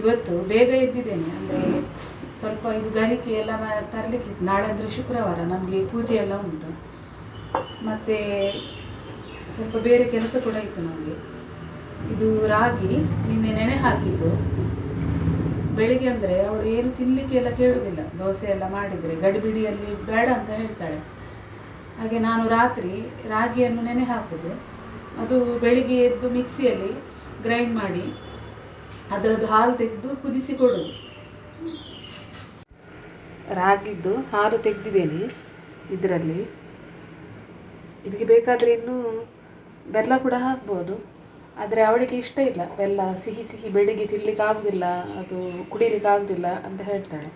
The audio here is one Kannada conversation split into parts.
ಇವತ್ತು ಬೇಗ ಎದ್ದಿದ್ದೇನೆ. ಅಂದರೆ ಸ್ವಲ್ಪ ಇದು ಗರಿಕೆ ಎಲ್ಲ ತರಲಿಕ್ಕೆ ನಾಳೆ ಅಂದರೆ ಶುಕ್ರವಾರ ನಮಗೆ ಪೂಜೆ ಎಲ್ಲ ಉಂಟು. ಮತ್ತು ಸ್ವಲ್ಪ ಬೇರೆ ಕೆಲಸ ಕೂಡ ಇತ್ತು ನಮಗೆ. ಇದು ರಾಗಿ ನಿನ್ನೆ ನೆನೆ ಹಾಕಿದ್ದು. ಬೆಳಿಗ್ಗೆ ಅಂದರೆ ಅವಳು ಏನು ತಿನ್ನಲಿಕ್ಕೆ ಎಲ್ಲ ಕೇಳುವುದಿಲ್ಲ ದೋಸೆ ಎಲ್ಲ ಮಾಡಿದರೆ ಗಡಿಬಿಡಿಯಲ್ಲಿ ಬೇಡ ಅಂತ ಹೇಳ್ತಾಳೆ. ಹಾಗೆ ನಾನು ರಾತ್ರಿ ರಾಗಿಯನ್ನು ನೆನೆ ಹಾಕೋದು. ಅದು ಬೆಳಿಗ್ಗೆ ಎದ್ದು ಮಿಕ್ಸಿಯಲ್ಲಿ ಗ್ರೈಂಡ್ ಮಾಡಿ ಅದರದ್ದು ಹಾಲು ತೆಗೆದು ಕುದಿಸಿ ಕೊಡೋದು ರಾಗಿದ್ದು ಹಾಲು ತೆಗೆದಿದ್ದೇನೆ ಇದರಲ್ಲಿ. ಇದಕ್ಕೆ ಬೇಕಾದರೆ ಇನ್ನೂ ಬೆಲ್ಲ ಕೂಡ ಹಾಕ್ಬೋದು. ಆದರೆ ಅವಳಿಗೆ ಇಷ್ಟ ಇಲ್ಲ. ಬೆಲ್ಲ ಸಿಹಿ ಸಿಹಿ ಬೆಳಿಗ್ಗೆ ತಿನ್ಲಿಕ್ಕೆ ಆಗೋದಿಲ್ಲ, ಅದು ಕುಡಿಲಿಕ್ಕೆ ಆಗೋದಿಲ್ಲ ಅಂತ ಹೇಳ್ತಾಳೆ.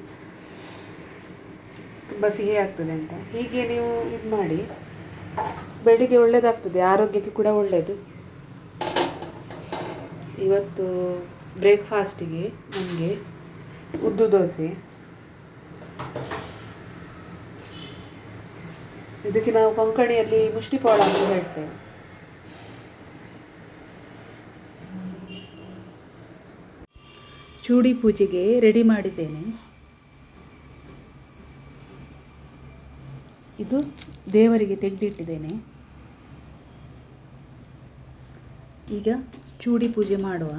ತುಂಬ ಸಿಹಿ ಆಗ್ತದೆ ಅಂತ. ಹೀಗೆ ನೀವು ಇದು ಮಾಡಿ. ಬೆಳಿಗ್ಗೆ ಒಳ್ಳೆಯದಾಗ್ತದೆ ಆರೋಗ್ಯಕ್ಕೆ ಕೂಡ ಒಳ್ಳೆಯದು ಇವತ್ತು ಬ್ರೇಕ್ಫಾಸ್ಟಿಗೆ ನಮಗೆ ಉದ್ದು ದೋಸೆ. ಇದಕ್ಕೆ ನಾವು ಕೊಂಕಣಿಯಲ್ಲಿ ಮುಷ್ಟಿಪಾಳ ಅಂತ ಹೇಳ್ತೇವೆ. ಚೂಡಿ ಪೂಜೆಗೆ ರೆಡಿ ಮಾಡಿದ್ದೇನೆ. ಇದು ದೇವರಿಗೆ ತೆಗೆದಿಟ್ಟಿದ್ದೇನೆ. ಈಗ ಚೂಡಿ ಪೂಜೆ ಮಾಡುವ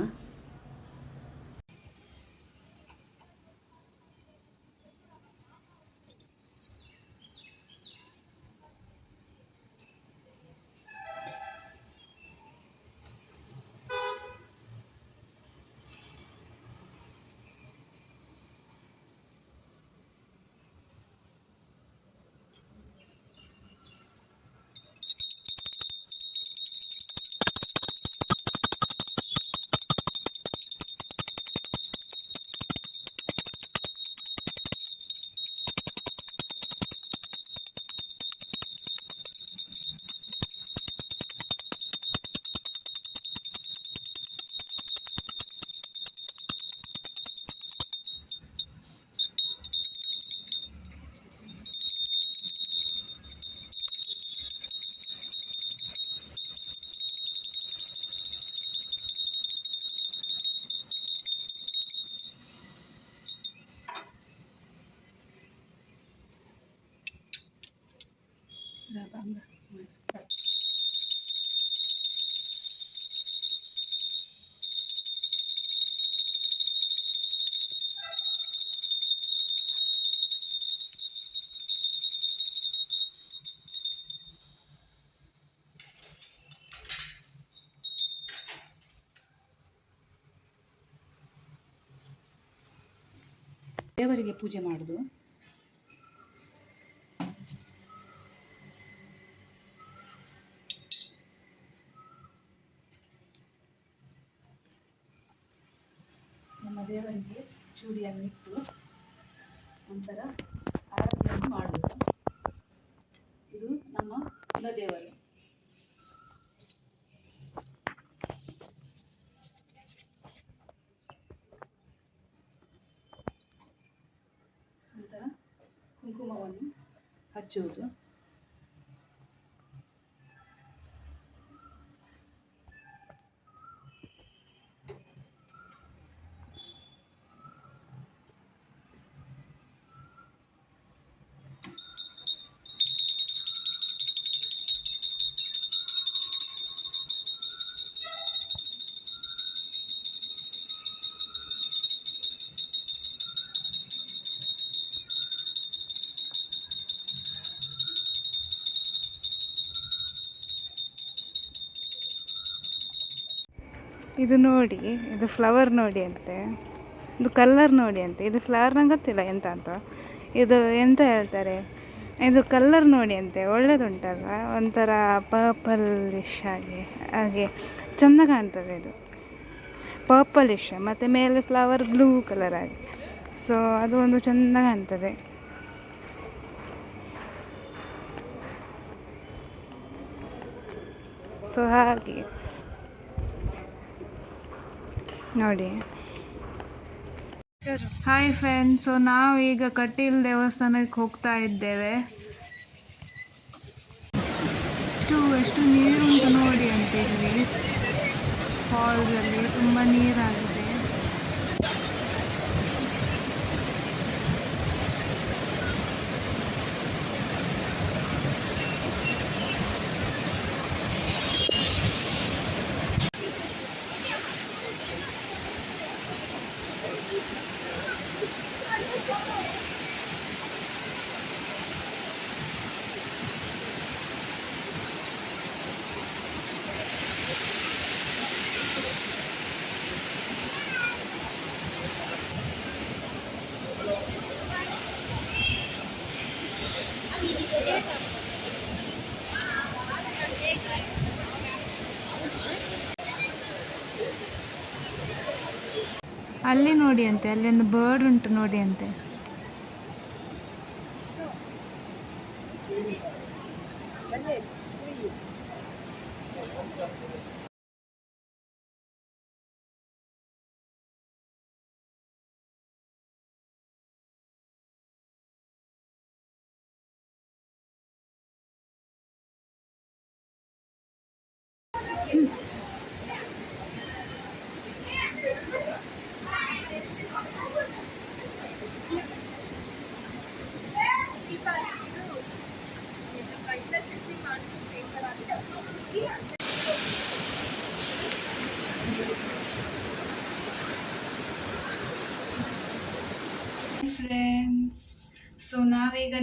ದೇವರಿಗೆ ಪೂಜೆ ಮಾಡುದು. ನಮ್ಮ ದೇವರಿಗೆ ಚೂಡಿಯನ್ನು ಇಟ್ಟು ನಂತರ ಆರಾಧನೆ ಮಾಡಬೇಕು ಇದು ನಮ್ಮ ಕುಲದೇವರು. açıyordu. ಇದು ನೋಡಿ, ಇದು ಫ್ಲವರ್ ನೋಡಿ ಅಂತೆ. ಇದು ಕಲ್ಲರ್ ನೋಡಿ ಅಂತೆ. ಇದು ಫ್ಲವರ್ ನಂಗೆ ಗೊತ್ತಿಲ್ಲ ಎಂತ ಅಂತ. ಇದು ಎಂತ ಹೇಳ್ತಾರೆ? ಇದು ಕಲ್ಲರ್ ನೋಡಿ ಅಂತೆ. ಒಳ್ಳೇದುಂಟಲ್ಲ ಒಂಥರ ಪರ್ಪಲಿಶ್ ಆಗಿ ಹಾಗೆ ಚೆಂದ ಕಾಣ್ತದೆ ಇದು. ಪರ್ಪಲಿಶ್ ಮತ್ತು ಮೇಲೆ ಫ್ಲವರ್ ಬ್ಲೂ ಕಲರ್ ಆಗಿ ಸೊ ಅದು ಒಂದು ಚೆಂದ ಕಾಣ್ತದೆ. ಸೊ ಹಾಗೆ. ನೋಡಿ. Hi friends. ಸೊ, ನಾವು ಈಗ ಕಟೀಲ್ ದೇವಸ್ಥಾನಕ್ಕೆ ಹೋಗ್ತಾ ಇದ್ದೇವೆ. ಎಷ್ಟು ಎಷ್ಟು ನೀರುಂಟು ನೋಡಿ ಅಂತ ಇಲ್ಲಿ ಫಾಲ್ಸಲ್ಲಿ ತುಂಬ ನೀರಾಗಿದೆ. ಅಲ್ಲಿ ನೋಡಿ ಅಂತೆ ಅಲ್ಲಿ ಒಂದು ಬರ್ಡ್ ಉಂಟು ನೋಡಿ ಅಂತೆ ಫ್ರೆಂಡ್ಸ್ ಸೊ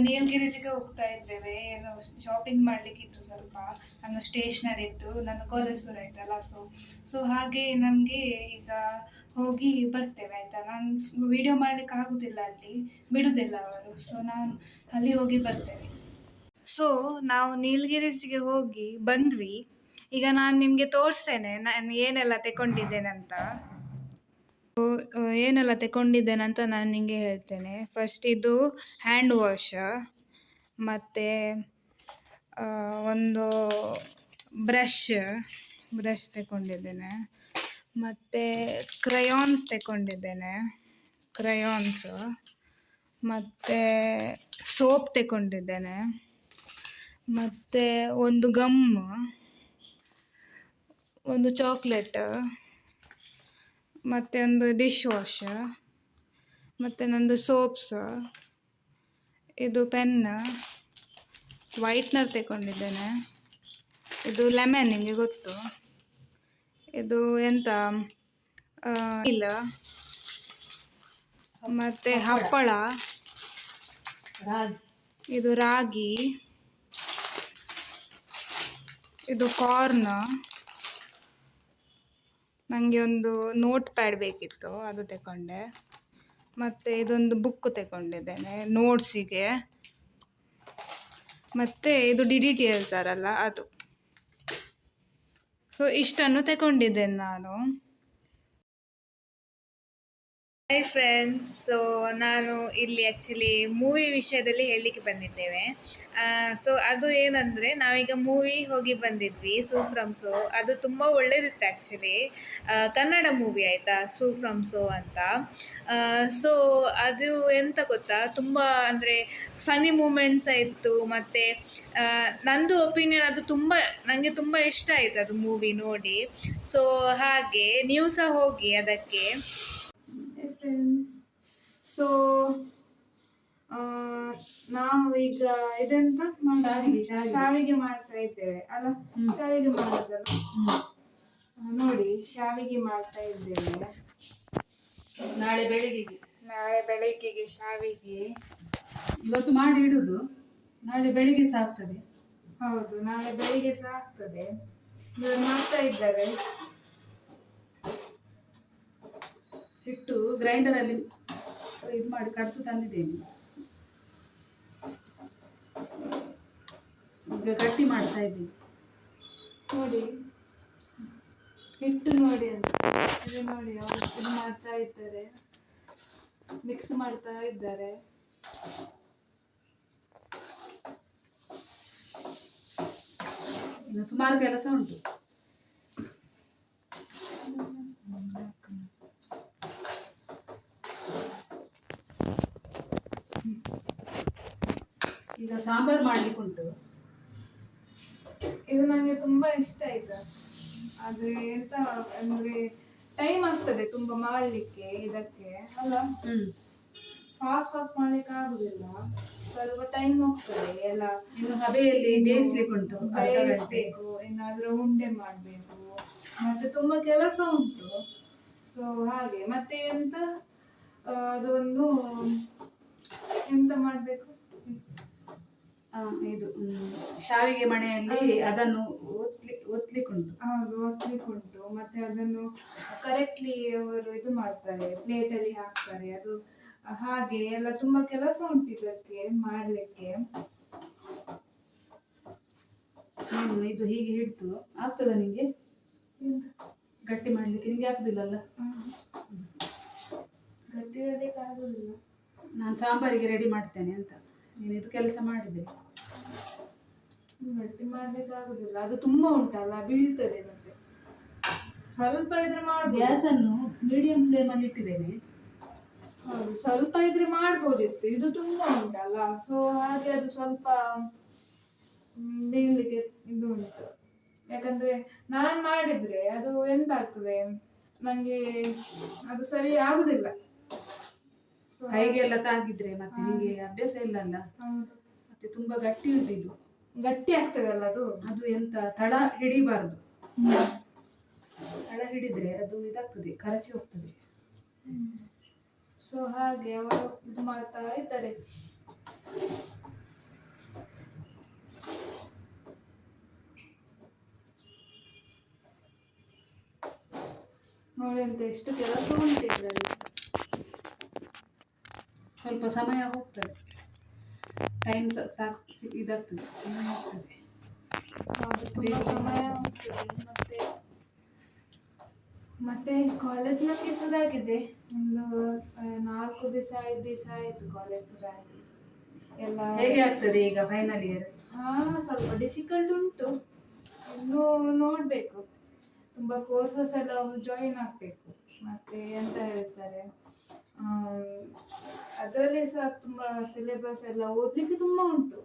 ನಾವೀಗ ನೀಲಗಿರಿಜಿಗೆ ಹೋಗ್ತಾ ಇದ್ದೇವೆ. ಏನೋ ಶಾಪಿಂಗ್ ಮಾಡ್ಲಿಕ್ಕಿತ್ತು ಸ್ವಲ್ಪ. ನನ್ನ ಸ್ಟೇಷನರಿ ಇತ್ತು ನನ್ನ ಕಾಲೇಜ್ ಆಯ್ತಲ್ಲ ಸೊ ಸೊ ಹಾಗೆ ನಮಗೆ ಈಗ ಹೋಗಿ ಬರ್ತೇವೆ, ಆಯ್ತಾ? ನಾನು ವಿಡಿಯೋ ಮಾಡ್ಲಿಕ್ಕೆ ಆಗುದಿಲ್ಲ ಅಲ್ಲಿ, ಬಿಡುದಿಲ್ಲ ಅವರು ಸೊ ನಾನು ಅಲ್ಲಿ ಹೋಗಿ ಬರ್ತೇವೆ ಸೊ ನಾವು ನೀಲಗಿರಿಸಿಗೆ ಹೋಗಿ ಬಂದ್ವಿ. ಈಗ ನಾನು ನಿಮಗೆ ತೋರಿಸ್ತೇನೆ ನಾನು ಏನೆಲ್ಲ ತಗೊಂಡಿದ್ದೇನೆ ಅಂತ. ಆ, ಏನೆಲ್ಲ ತಗೊಂಡಿದ್ದೇನೆ ಅಂತ ನಾನು ನಿಮಗೆ ಹೇಳ್ತೇನೆ. ಫಸ್ಟ್ ಇದು ಹ್ಯಾಂಡ್ ವಾಶ್ ಮತ್ತು ಒಂದು ಬ್ರಷ್ ಬ್ರಷ್ ತಗೊಂಡಿದ್ದೇನೆ ಮತ್ತು ಕ್ರಯಾನ್ಸ್ ತಗೊಂಡಿದ್ದೇನೆ ಕ್ರಯಾನ್ಸ್ ಮತ್ತು ಸೋಪ್ ತಗೊಂಡಿದ್ದೇನೆ ಮತ್ತು ಒಂದು ಗಮ್ ಒಂದು ಚಾಕ್ಲೇಟ್ ಮತ್ತು ಒಂದು ಡಿಶ್ ವಾಶ್ ಮತ್ತು ನಂದು ಸೋಪ್ಸ್ ಇದು ಪೆನ್ ವೈಟ್ನರ್ ತಗೊಂಡಿದ್ದೇನೆ ಇದು ಲೆಮನ್ ನಿಮಗೆ ಗೊತ್ತು. ಇದು ಎಂತ ಇಲ್ಲ. ಮತ್ತು ಹಪ್ಪಳ. ಇದು ರಾಗಿ. ಇದು ಕಾರ್ನ್ ನನಗೆ ಒಂದು ನೋಟ್ ಪ್ಯಾಡ್ ಬೇಕಿತ್ತು, ಅದು ತಗೊಂಡೆ ಮತ್ತು ಇದೊಂದು ಬುಕ್ ತಗೊಂಡಿದ್ದೇನೆ ನೋಟ್ಸಿಗೆ ಮತ್ತು ಇದು ಡಿ ಡಿ ಟಿ ಹೇಳ್ತಾರಲ್ಲ, ಅದು. ಸೊ ಇಷ್ಟನ್ನು ತಗೊಂಡಿದ್ದೇನೆ ನಾನು. ಹಾಯ್ ಫ್ರೆಂಡ್ಸ್ ಸೊ ನಾನು ಇಲ್ಲಿ ಆ್ಯಕ್ಚುಲಿ ಮೂವಿ ವಿಷಯದಲ್ಲಿ ಹೇಳಲಿಕ್ಕೆ ಬಂದಿದ್ದೇವೆ. ಸೊ ಅದು ಏನಂದರೆ, ನಾವೀಗ ಮೂವಿ ಹೋಗಿ ಬಂದಿದ್ವಿ ಸೂ ಫ್ರಮ್ ಸೋ ಅದು ತುಂಬ ಒಳ್ಳೇದಿತ್ತು ಆ್ಯಕ್ಚುಲಿ ಕನ್ನಡ ಮೂವಿ ಆಯಿತಾ ಸೂ ಫ್ರಮ್ ಸೋ ಅಂತ. ಸೊ ಅದು ಎಂತ ಗೊತ್ತಾ? ತುಂಬ ಅಂದರೆ ಫನಿ ಮೂಮೆಂಟ್ಸ್ ಇತ್ತು ಮತ್ತು ನಂದು ಒಪಿನಿಯನ್ ಅದು ತುಂಬ ನನಗೆ ತುಂಬ ಇಷ್ಟ ಆಯಿತು ಅದು ಮೂವಿ ನೋಡಿ. ಸೊ ಹಾಗೆ ನೀವು ಸಹ ಹೋಗಿ ಅದಕ್ಕೆ. ಫ್ರೆಂಡ್ಸ್ ಸೊ ನಾವು ಈಗ ಇದೆಂತ ಶಾವಿಗೆ, ಮಾಡ್ತಾ ಇದ್ದೇವೆ. ಅಲ್ಲ ಶಾವಿಗೆ ಮಾಡೋದಲ್ಲ? ನೋಡಿ ಶಾವಿಗೆ ಮಾಡ್ತಾ ಇದ್ದೇವೆ. ನಾಳೆ ಬೆಳಿಗ್ಗೆಗೆ. ನಾಳೆ ಬೆಳಿಗ್ಗೆಗೆ ಶಾವಿಗೆ. ಇವತ್ತು ಮಾಡಿ ಇಡುದು. ನಾಳೆ ಬೆಳಿಗ್ಗೆ ಸಹ ಆಗ್ತದೆ ಹೌದು ನಾಳೆ ಬೆಳಿಗ್ಗೆ ಸಹ ಆಗ್ತದೆ ಇವರು ಮಾಡ್ತಾ ಇದ್ದಾರೆ. ಹಿಟ್ಟು ಗ್ರೈಂಡರ್ ಅಲ್ಲಿ ಇದು ಮಾಡಿ ಕಡ್ದು ತಂದಿದ್ದೇನೆ. ಈಗ ಗಟ್ಟಿ ಮಾಡ್ತಾ ಇದ್ದೀನಿ. ನೋಡಿ. ಹಿಟ್ಟು ನೋಡಿ ಅಂತ. ಇದು ನೋಡಿ ಅವರು ಇದು ಮಾಡ್ತಾ ಇದ್ದಾರೆ. ಮಿಕ್ಸ್ ಮಾಡ್ತಾ ಇದ್ದಾರೆ. ಸುಮಾರು ಕೆಲಸ ಉಂಟು. ಈಗ ಸಾಂಬಾರ್ ಮಾಡ್ಲಿಕ್ಕೆ ಉಂಟು. ಇದು ನನಗೆ ತುಂಬಾ ಇಷ್ಟ ಆಯ್ತು. ಆದ್ರೆ ಎಂತ ಅಂದ್ರೆ ಟೈಮ್ ಆಗ್ತದೆ ತುಂಬಾ ಮಾಡ್ಲಿಕ್ಕೆ ಇದಕ್ಕೆ ಅಲ್ಲ? ಹ್ಮ್. ಫಾಸ್ಟ್ ಫಾಸ್ಟ್ ಮಾಡ್ಲಿಕ್ಕೆ ಆಗುದಿಲ್ಲ. ಸ್ವಲ್ಪ ಟೈಮ್ ಹೋಗ್ತದೆ ಎಲ್ಲ. ಇನ್ನು ಹಬೆಯಲ್ಲಿ ಬೇಯಿಸ್ಲಿಕ್ಕೆ ಉಂಟು ಅರ್ಧ ಗಂಟೆ. ಬೇಯಿಸ್ಬೇಕು ಇನ್ನಾದ್ರೂ ಉಂಡೆ ಮಾಡ್ಬೇಕು. ಮತ್ತೆ ತುಂಬಾ ಕೆಲಸ ಉಂಟು. ಸೊ ಹಾಗೆ. ಮತ್ತೆ ಎಂತ? ಅದೊಂದು ಎಂತ ಮಾಡ್ಬೇಕು? ಇದು ಶಾವಿಗೆ ಮಣೆಯಲ್ಲಿ ಅದನ್ನು ಒತ್ಲಿ ಒತ್ಲಿಕ್ಕುಂಟು ಹೌದು ಒತ್ಲಿಕ್ಕುಂಟು ಮತ್ತೆ ಅದನ್ನು ಕರೆಕ್ಟ್ಲಿ ಅವರು ಇದು ಮಾಡ್ತಾರೆ ಪ್ಲೇಟ್ ಅಲ್ಲಿ ಹಾಕ್ತಾರೆ. ಅದು ಹಾಗೆ ಎಲ್ಲ ತುಂಬಾ ಕೆಲಸ ಉಂಟು ಇದಕ್ಕೆ ಮಾಡ್ಲಿಕ್ಕೆ. ಇದು ಹೀಗೆ ಹಿಡ್ತು ಆಗ್ತದ ನಿಂಗೆ? ಗಟ್ಟಿ ಮಾಡ್ಲಿಕ್ಕೆ ನಿಂಗೆ ಆಗ್ತಿಲ್ಲಲ್ಲ. ಗಟ್ಟಿ ನಾನು ಸಾಂಬಾರಿಗೆ ರೆಡಿ ಮಾಡ್ತೇನೆ ಅಂತ. ನೀನು ಇದು ಕೆಲಸ ಮಾಡಿದೆ. ಗಟ್ಟಿ ಮಾಡ್ಲಿಕ್ಕಾಗೋದಿಲ್ಲ ಅದು ತುಂಬಾ ಉಂಟಲ್ಲ ಬೀಳ್ತದೆ ಮತ್ತೆ. ಸ್ವಲ್ಪ ಇದ್ರೆ ಮಾಡ್ಬೋದು. ಗ್ಯಾಸನ್ನು ಮೀಡಿಯಂ ಫ್ಲೇಮಲ್ಲಿ ಇಟ್ಟಿದ್ದೇನೆ ಹೌದು ಸ್ವಲ್ಪ ಇದ್ರೆ ಮಾಡ್ಬೋದಿತ್ತು. ಇದು ತುಂಬಾ ಉಂಟಲ್ಲ. ಸೊ ಹಾಗೆ ಅದು ಸ್ವಲ್ಪ ಬೇಯಲಿಕ್ಕೆ ಇದು ಉಂಟು. ಯಾಕಂದ್ರೆ ನಾನ್ ಮಾಡಿದ್ರೆ ಅದು ಎಂತ ಆಗ್ತದೆ? ನಂಗೆ ಅದು ಸರಿ ಆಗುದಿಲ್ಲ. ಕೈಗೆ ಎಲ್ಲ ತಾಗಿದ್ರೆ ಮತ್ತೆ ನಿಮಗೆ ಅಭ್ಯಾಸ ಇಲ್ಲ ಅಲ್ಲ ಹೌದು. ಮತ್ತೆ ತುಂಬಾ ಗಟ್ಟಿ ಉಂಟು ಇದು. ಗಟ್ಟಿ ಆಗ್ತದಲ್ಲ ಅದು? ಅದು ಎಂತ ತಳ ಹಿಡಿಬಾರ್ದು. ತಳ ಹಿಡಿದ್ರೆ ಅದು ಇದಾಗ್ತದೆ ಕರಚಿ ಹೋಗ್ತದೆ. ಸೊ ಹಾಗೆ ಅವರು ಇದು ಮಾಡ್ತಾ ಇದ್ದಾರೆ. ನೋಡಿ ಅಂತ ಎಷ್ಟು ಕೆಲಸ ಉಂಟು ಇದ್ರಲ್ಲಿ. ಸ್ವಲ್ಪ ಸಮಯ ಹೋಗ್ತದೆ. ಟೈಮ್ ಇದಾಗ್ತದೆ. ಸಮಯ ಮತ್ತೆ ಮತ್ತೆ ಕಾಲೇಜ್ ನಮಗೆ ಸುಧಾಗಿದೆ ಒಂದು ನಾಲ್ಕು ದಿವಸ ಐದು ದಿವಸ ಆಯ್ತು ಕಾಲೇಜ್ ಸುಧಾಗಿ ಎಲ್ಲ ಹೇಗೆ ಆಗ್ತದೆ ಈಗ ಫೈನಲ್ ಇಯರ್ ಹಾ ಸ್ವಲ್ಪ ಡಿಫಿಕಲ್ಟ್ ಉಂಟು. ಇನ್ನು ನೋಡ್ಬೇಕು. ತುಂಬಾ ಕೋರ್ಸಸ್ ಎಲ್ಲ ಜಾಯಿನ್ ಆಗ್ಬೇಕು. ಮತ್ತೆ ಎಂತ ಹೇಳ್ತಾರೆ? ಅದರಲ್ಲಿ ಸಹ ತುಂಬ ಸಿಲೆಬಸ್ ಎಲ್ಲ ಓದ್ಲಿಕ್ಕೆ ತುಂಬ ಉಂಟು.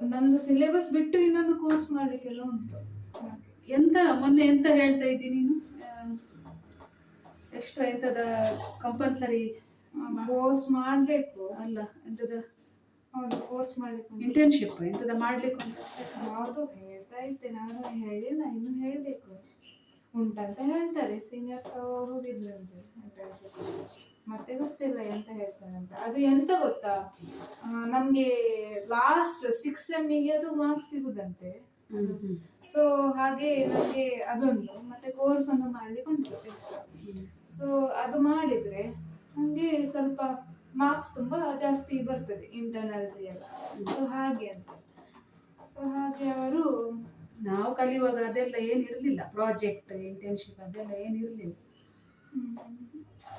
ನಂದು ಸಿಲೆಬಸ್ ಬಿಟ್ಟು ಇನ್ನೊಂದು ಕೋರ್ಸ್ ಮಾಡಲಿಕ್ಕೆಲ್ಲ ಉಂಟು. ಎಂತ ಮೊನ್ನೆ ಎಂತ ಹೇಳ್ತಾ ಇದ್ದಿ ನೀನು? ಎಕ್ಸ್ಟ್ರಾ ಎಂತದ ಕಂಪಲ್ಸರಿ ಕೋರ್ಸ್ ಮಾಡಬೇಕು. ಅಲ್ಲ ಎಂತದ? ಹೌದು ಕೋರ್ಸ್ ಮಾಡಲಿಕ್ಕೆ ಇಂಟರ್ನ್ಶಿಪ್ ಎಂತದ ಮಾಡ್ಲಿಕ್ಕೆ ಉಂಟು? ಯಾವುದು ಹೇಳ್ತಾ ಇದ್ದೆ ನಾನು ಹೇಳಿಲ್ಲ ಇನ್ನು ಹೇಳ್ಬೇಕು. ಉಂಟಂತ ಹೇಳ್ತಾರೆ. ಸೀನಿಯರ್ಸ್ ಹೋಗಿದ್ರಂತೆ internship. ಮತ್ತೆ ಗೊತ್ತಿಲ್ಲ ಎಂತ ಹೇಳ್ತಾರೆ ಅಂತ ಅದು ಎಂತ ಗೊತ್ತಾ? ನಮ್ಗೆ ಲಾಸ್ಟ್ ಸಿಕ್ಸ್ ಸೆಮ್ಮಿಗೆ ಅದು ಮಾರ್ಕ್ಸ್ ಸಿಗುದಂತೆ. ಸೊ ಹಾಗೆ ನಮಗೆ ಅದೊಂದು. ಮತ್ತೆ ಕೋರ್ಸ್ ಒಂದು ಮಾಡ್ಲಿಕ್ಕೆ ಉಂಟು ಸೊ ಅದು ಮಾಡಿದ್ರೆ ನಮಗೆ ಸ್ವಲ್ಪ ಮಾರ್ಕ್ಸ್ ತುಂಬಾ ಜಾಸ್ತಿ ಬರ್ತದೆ ಇಂಟರ್ನಲ್ಸ್ ಎಲ್ಲ ಸೊ ಹಾಗೆ ಅಂತ. ಸೊ ಹಾಗೆ ಅವರು ನಾವು ಕಲಿಯುವಾಗ ಅದೆಲ್ಲ ಏನಿರ್ಲಿಲ್ಲ ಪ್ರಾಜೆಕ್ಟ್ ಇಂಟರ್ನ್ಶಿಪ್ ಅದೆಲ್ಲ ಏನಿರ್ಲಿಲ್ಲ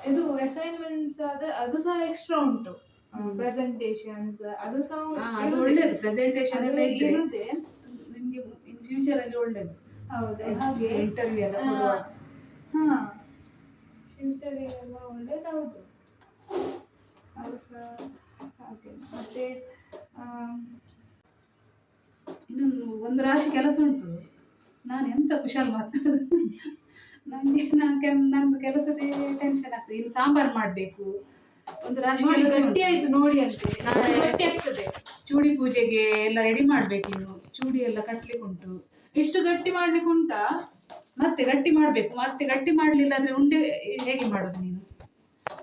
ಇದು ಅಸೈನ್ಮೆಂಟ್ಸ್ ಅದ ಅದು ಸಹ ಎಕ್ಸ್ಟ್ರಾ ಉಂಟು. ಪ್ರೆಸೆಂಟೇಶನ್ಸ್ ಅದು ಸಹ ಅದು. ಒಳ್ಳೇದು. ಪ್ರೆಸೆಂಟೇಶನ್ ಎಲ್ಲ ಇರುತ್ತೆ ನಿಮಗೆ ಇನ್ ಫ್ಯೂಚರ್ ಅಲ್ಲಿ ಒಳ್ಳೇದು. ಹೌದು ಹಾಗೆ? ಇಂಟರ್ವ್ಯೂ ಎಲ್ಲ ಹಾಂ. ಫ್ಯೂಚರ್ ಎಲ್ಲ ಒಳ್ಳೇದೌದು ಅದು ಸಹ ಹಾಗೆ. ಮತ್ತೆ ಇನ್ನೊಂದು ಒಂದು ರಾಶಿ ಕೆಲಸ ಉಂಟು. ನಾನು ಎಂತ ಕುಶಾಲ್ ಮಾತಾಡೋದು ನನಗೆ ನಾನು ನಂದು ಕೆಲಸದೇ ಟೆನ್ಷನ್ ಆಗ್ತದೆ. ಇನ್ನು ಸಾಂಬಾರ್ ಮಾಡಬೇಕು. ಒಂದು ರಾಶಿ ಗಟ್ಟಿ. ಆಯ್ತು ನೋಡಿ ಅಷ್ಟೇ. ನಾಳೆ ಗಟ್ಟಿ ಆಗ್ತದೆ. ಚೂಡಿ ಪೂಜೆಗೆ ಎಲ್ಲ ರೆಡಿ ಮಾಡ್ಬೇಕು ಇನ್ನು. ಚೂಡಿ ಎಲ್ಲ ಕಟ್ಲಿಕ್ಕೆ ಉಂಟು. ಇಷ್ಟು ಗಟ್ಟಿ ಮಾಡ್ಲಿಕ್ಕೆ ಉಂಟಾ? ಮತ್ತೆ ಗಟ್ಟಿ ಮಾಡ್ಬೇಕು. ಮತ್ತೆ ಗಟ್ಟಿ ಮಾಡ್ಲಿಲ್ಲ ಅಂದ್ರೆ ಉಂಡೆ ಹೇಗೆ ಮಾಡೋದು ನೀನು?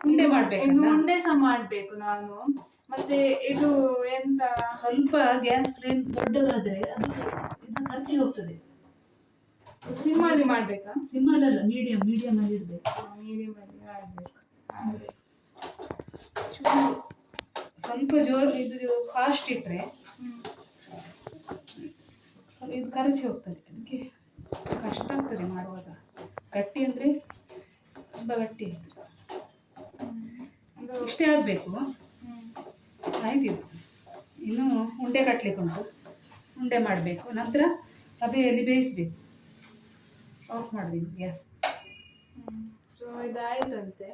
ಉಂಡೆ ಇನ್ನು ಮಾಡ್ಬೇಕಲ್ಲ ಉಂಡೆ ಸಹ ಮಾಡ್ಬೇಕು ನಾನು. ಮತ್ತೆ ಇದು ಎಂತ? ಸ್ವಲ್ಪ ಗ್ಯಾಸ್ ಫ್ಲೇಮ್ ದೊಡ್ಡದಾದ್ರೆ ಅದು ಇದು ಖರ್ಚಿಗೆ ಹೋಗ್ತದೆ. ಸಿಮ್ಮಲ್ಲಿ ಮಾಡ್ಬೇಕಾ? ಸಿಮ್ ಅಲ್ಲ ಮೀಡಿಯಂ ಮೀಡಿಯಂ ಅಲ್ಲಿ ಇಡ್ಬೇಕು. ಮೀಡಿಯಂ ಅಲ್ಲಿ ಮಾಡ್ಬೇಕು. ಸ್ವಲ್ಪ ಜೋರು ಇದು ಫಾಸ್ಟ್ ಇಟ್ರೆ ಸ್ವಲ್ಪ ಇದು ಕರಚಿ ಹೋಗ್ತದೆ. ಅದಕ್ಕೆ ಕಷ್ಟ ಆಗ್ತದೆ ಮಾಡುವಾಗ. ಗಟ್ಟಿ ಅಂದ್ರೆ ತುಂಬ ಗಟ್ಟಿ ಇತ್ತು ಇಷ್ಟೇ ಆಗಬೇಕು. ಹ್ಮ್. ಆಯ್ತಿದು ಇನ್ನು ಉಂಡೆ ಕಟ್ಲಿಕ್ಕೆ ಉಂಟು. ಉಂಡೆ ಮಾಡಬೇಕು. ನಂತರ ಸಭೆಯಲ್ಲಿ ಬೇಯಿಸಬೇಕು. ಆಫ್ ಮಾಡಿದೀನಿ ಗ್ಯಾಸ್ ಸೊ ಇದಾಯ್ತಂತೆ.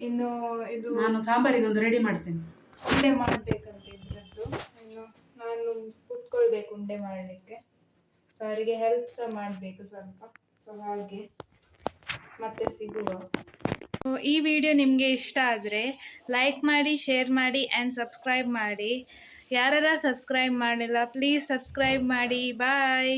ಇನ್ನು ಇದು ನಾನು ಸಾಂಬಾರಿಗೆ ಒಂದು ರೆಡಿ ಮಾಡ್ತೇನೆ. ಉಂಡೆ ಮಾಡಬೇಕಂತ ಇದ್ರದ್ದು. ಇನ್ನು ನಾನು ಕುತ್ಕೊಳ್ಬೇಕು ಉಂಡೆ ಮಾಡಲಿಕ್ಕೆ. ಸೊ ಅವರಿಗೆ ಹೆಲ್ಪ್ ಸಹ ಮಾಡಬೇಕು ಸ್ವಲ್ಪ. ಸೊ ಹಾಗೆ. ಮತ್ತೆ ಸಿಗುವ. ಈ ವಿಡಿಯೋ ನಿಮಗೆ ಇಷ್ಟ ಆದರೆ ಲೈಕ್ ಮಾಡಿ ಶೇರ್ ಮಾಡಿ ಆ್ಯಂಡ್ ಸಬ್ಸ್ಕ್ರೈಬ್ ಮಾಡಿ. ಯಾರೆಲ್ಲ ಸಬ್ಸ್ಕ್ರೈಬ್ ಮಾಡಿಲ್ಲ ಪ್ಲೀಸ್ ಸಬ್ಸ್ಕ್ರೈಬ್ ಮಾಡಿ. ಬಾಯ್